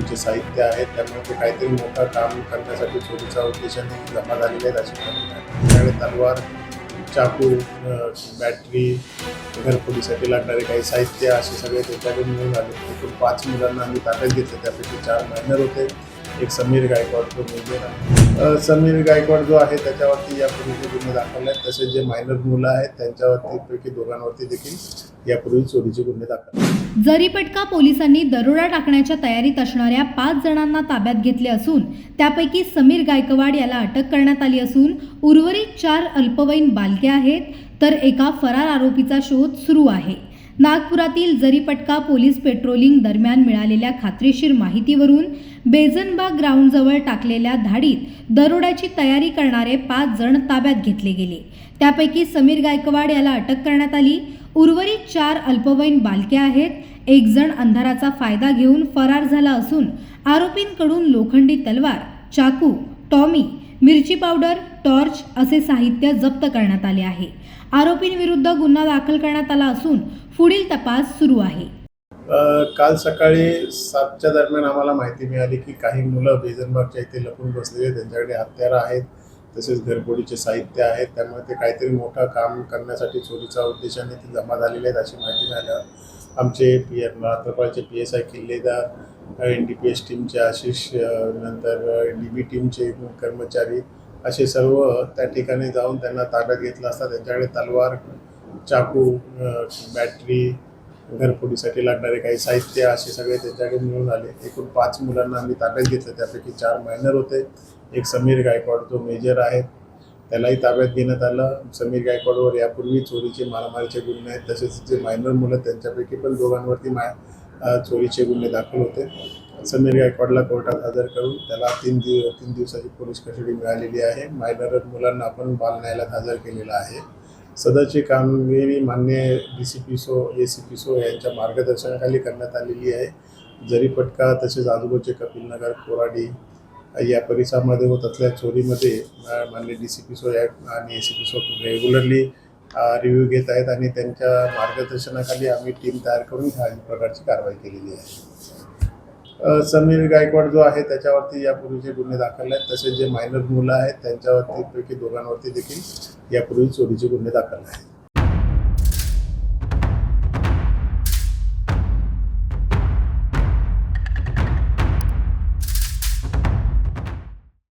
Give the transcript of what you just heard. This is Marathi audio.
चोरीचे साहित्य आहेत त्यामुळे ते काहीतरी मोठं काम करण्यासाठी चोरीचा उद्देशाने जमा झालेले आहेत अशी माहिती तलवार चाकू बॅटरी घरफोडीसाठी लागणारे काही साहित्य असे सगळे त्याच्याकडे मिळून आले. एकूण पाच मुलांना आम्ही ताब्यात घेतले त्यापैकी चार मायनर होते. एक समीर गायकवाड जो मुलगे समीर गायकवाड जो आहे त्याच्यावरती यापूर्वीचे गुन्हे दाखवले आहेत. तसेच जे मायनर मुलं आहेत त्यांच्यावरती पैकी दोघांवरती देखील यापूर्वी चोरीचे गुन्हे दाखल आहेत. जरीपटका पोलिसांनी दरोडा टाकण्याच्या तयारीत असणाऱ्या पाच जणांना ताब्यात घेतले असून त्यापैकी समीर गायकवाड याला अटक करण्यात आली असून उर्वरित चार अल्पवयीन बालके आहेत तर एका फरार आरोपीचा शोध सुरू आहे. नागपुरातील जरीपटका पोलीस पेट्रोलिंग दरम्यान मिळालेल्या खात्रीशीर माहितीवरून बेझनबाग ग्राउंडजवळ टाकलेल्या धाडीत दरोड्याची तयारी करणारे पाच जण ताब्यात घेतले गेले. त्यापैकी समीर गायकवाड याला अटक करण्यात आली. उर्वरित चार अल्पवयीन बालक्या आहेत. एक जण अंधाराचा फायदा घेऊन फरार झाला असून आरोपींकडून लोखंडी तलवार चाकू टॉमी मिरची पावडर टॉर्च असे साहित्य जप्त करण्यात आले आहे. आरोपींविरुद्ध गुन्हा दाखल करण्यात आला असून पुढील तपास सुरू आहे. काल सकाळी सातच्या दरम्यान आम्हाला माहिती मिळाली की काही मुलं बेजनबागच्या इथे लपून बसलेले त्यांच्याकडे हत्यारं आहेत. तसेच घरफोडीचे साहित्य आहेत. त्यामुळे ते काहीतरी मोठं काम करण्यासाठी चोरीच्या उद्देशाने ते जमा झालेले आहेत अशी माहिती मिळाल्यावर. आमचे P M रात्रपाळचे P S I Killedar N D P S टीमचे आशिष नंतर डी बी टीमचे कर्मचारी असे सर्व त्या ठिकाणी जाऊन त्यांना ताब्यात घेतलं असता. त्यांच्याकडे तलवार चाकू बॅटरी घरफोडीसाठी लागणारे काही साहित्य असे सगळे त्याच्याकडे मिळून आले. एकूण पाच मुलांना आम्ही ताब्यात घेतलं. त्यापैकी चार मायनर होते. एक समीर गायकवाड जो मेजर आहे. त्यालाही ताब्यात घेण्यात आलं. समीर गायकवाडवर यापूर्वी चोरीचे मारामारीचे गुन्हे आहेत. तसेच जे मायनर मुलं त्यांच्यापैकी पण दोघांवरती माय चोरीचे गुन्हे दाखल होते. समीर गायकवाडला कोर्टात हजर करून त्याला तीन दिव तीन दिवसाची पोलीस कस्टडी मिळालेली आहे. मायनर मुलांना आपण बाल न्यायालयात हजर केलेला आहे. सदरची कामगिरी मान्य डी सी पी सो ए सी पी सो यांच्या मार्गदर्शनाखाली करण्यात आलेली आहे. जरीपटका तसेच आजूबाजूचे कपिलनगर कोराडी या परिसरामध्ये होत असलेल्या चोरीमध्ये मान्य डी सी पी सो या आणि ए सी पी सो रेग्युलरली रिव्ह्यू घेत आहेत आणि त्यांच्या मार्गदर्शनाखाली आम्ही टीम तयार करून ह्या प्रकारची कारवाई केलेली आहे. समीर गायकवाड जो आहे त्याच्यावरती यापूर्वीचे गुन्हे दाखल आहेत. तसेच जे मायनर मुलं आहेत त्यांच्यावरती पैकी दोघांवरती देखील यापूर्वी चोरीचे गुन्हे दाखल आहेत.